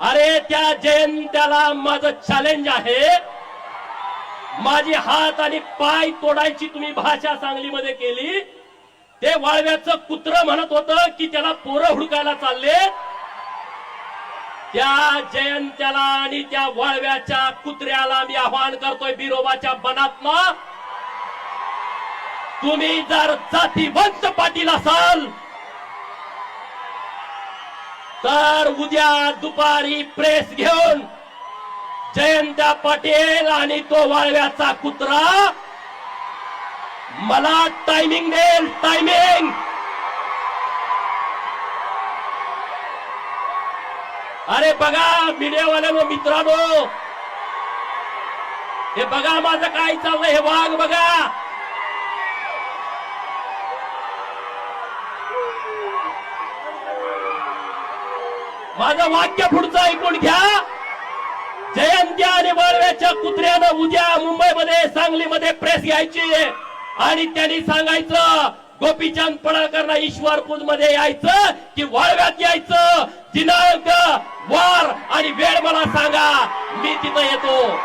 अरे त्या जयंत्याला माझं चॅलेंज आहे. माझी हात आणि पाय तोडायची तुम्ही भाषा सांगलीमध्ये केली. ते वाळव्याचं कुत्र म्हणत होत की त्याला पोरं हुडकायला चालले. त्या जयंत्याला आणि त्या वाळव्याच्या कुत्र्याला मी आवाहन करतोय बिरोबाच्या बनातनं तुम्ही जर जातीवंत पाटील असाल तर उद्या दुपारी प्रेस घेऊन जयंता पाटील आणि तो वाळव्याचा कुत्रा मला टायमिंग देईल टायमिंग अरे बघा मीडियावाल्यानो मित्रांनो हे बघा माझं काय चाललंय हे वाघ बघा! माझं वाक्य पुढचं ऐकून घ्या. जयंत्या आणि वळव्याच्या कुत्र्यानं उद्या मुंबईमध्ये सांगलीमध्ये प्रेस घ्यायची. आणि त्यांनी सांगायचं गोपीचंद पडळकरना ईश्वरपूरमध्ये यायचं की वळव्यात यायचं. दिनांक वार आणि वेळ मला सांगा. मी तिथं येतो.